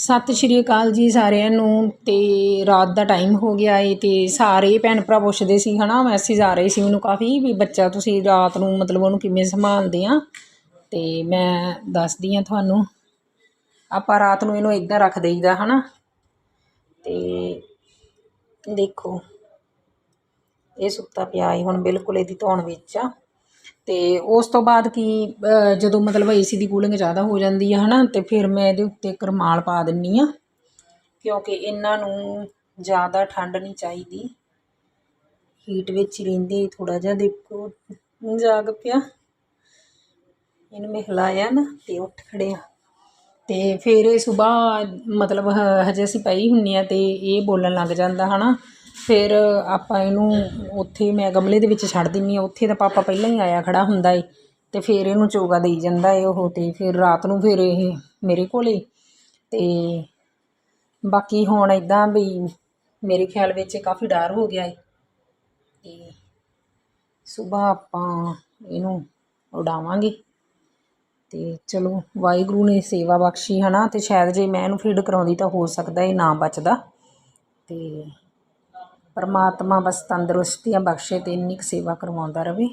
ਸਤਿ ਸ਼੍ਰੀ ਅਕਾਲ ਜੀ ਸਾਰਿਆਂ ਨੂੰ ਤੇ ਰਾਤ ਦਾ ਟਾਈਮ ਹੋ ਗਿਆ ਏ ਤੇ ਸਾਰੇ ਭੈਣ ਭਰਾ ਪੁੱਛਦੇ ਸੀ, ਹਨਾ, ਮੈਸੇਜ ਆ ਰਹੇ ਸੀ ਮੈਨੂੰ ਕਾਫੀ ਵੀ ਬੱਚਾ ਤੁਸੀਂ ਰਾਤ ਨੂੰ ਮਤਲਬ ਉਹਨੂੰ ਕਿਵੇਂ ਸੰਭਾਲਦੇ ਆ? ਤੇ ਮੈਂ ਦੱਸਦੀ ਆ ਤੁਹਾਨੂੰ, ਆਪਾਂ ਰਾਤ ਨੂੰ ਇਹਨੂੰ ਇਦਾਂ ਰੱਖ ਦੇਈਦਾ, ਹਨਾ। ਤੇ ਦੇਖੋ, ਇਹ ਸੁੱਤਾ ਪਿਆ ਏ, ਹੁਣ ਬਿਲਕੁਲ ਇਹਦੀ ਧੌਣ ਵਿੱਚ ਆ। ਤੇ ਉਸ ਤੋਂ ਬਾਅਦ ਕੀ ਅ, ਜਦੋਂ ਮਤਲਬ ਏ ਸੀ ਦੀ ਕੂਲਿੰਗ ਜ਼ਿਆਦਾ ਹੋ ਜਾਂਦੀ ਆ ਹਨਾ ਤੇ ਫਿਰ ਮੈਂ ਇਹਦੇ ਉੱਤੇ ਕਰਮਾਲ ਪਾ ਦਿੰਦੀ ਹਾਂ ਕਿਉਂਕਿ ਇਹਨਾਂ ਨੂੰ ਜ਼ਿਆਦਾ ਠੰਡ ਨਹੀਂ ਚਾਹੀਦੀ। ਹੀਟ ਵਿੱਚ ਰਹਿੰਦੇ ਥੋੜਾ ਜਿਹਾ ਦੇਖੋ ਜਾਗ ਪਿਆ। ਇਹਨੂੰ ਮੈਂ ਹਿਲਾਇਆ ਨਾ ਤੇ ਉੱਠ ਖੜਿਆ ਤੇ ਫਿਰ ਇਹ ਸੁਬਾਹ ਮਤਲਬ ਹ- ਹਜੇ ਅਸੀਂ ਪਈ ਹੁੰਨੀ ਆ ਤੇ ਇਹ ਬੋਲਣ ਲੱਗ ਜਾਂਦਾ ਹੈ ਨਾ ਫਿਰ ਆਪਾਂ ਇਹਨੂੰ ਉੱਥੇ, ਮੈਂ ਗਮਲੇ ਦੇ ਵਿੱਚ ਛੱਡ ਦਿੰਦੀ ਹਾਂ ਉੱਥੇ ਤਾਂ ਪਾਪਾ ਪਹਿਲਾਂ ਹੀ ਆਇਆ ਖੜ੍ਹਾ ਹੁੰਦਾ ਏ ਅਤੇ ਫਿਰ ਇਹਨੂੰ ਚੋਗਾ ਦੇਈ ਜਾਂਦਾ ਏ ਉਹ ਅਤੇ ਫਿਰ ਰਾਤ ਨੂੰ ਫਿਰ ਇਹ ਮੇਰੇ ਕੋਲੇ। ਅਤੇ ਬਾਕੀ ਹੁਣ ਇੱਦਾਂ ਵੀ ਮੇਰੇ ਖਿਆਲ ਵਿੱਚ ਕਾਫੀ ਡਰ ਹੋ ਗਿਆ ਏ। ਅਤੇ ਸੁਬਾਹ ਆਪਾਂ ਇਹਨੂੰ ਉਡਾਵਾਂਗੇ। ਤੇ ਚਲੋ, ਵਾਹਿਗੁਰੂ ਨੇ ਸੇਵਾ ਬਖਸ਼ੀ ਹਨਾ, ਤੇ ਸ਼ਾਇਦ ਜੇ ਮੈਂ ਇਹਨੂੰ ਫੀਡ ਕਰਾਉਂਦੀ ਤਾਂ ਹੋ ਸਕਦਾ ਇਹ ਨਾ ਬਚਦਾ। ਤੇ ਪਰਮਾਤਮਾ ਬਸ ਤੰਦਰੁਸਤੀਆਂ ਬਖਸ਼ੇ ਅਤੇ ਇੰਨੀ ਕੁ ਸੇਵਾ ਕਰਵਾਉਂਦਾ ਰਹੇ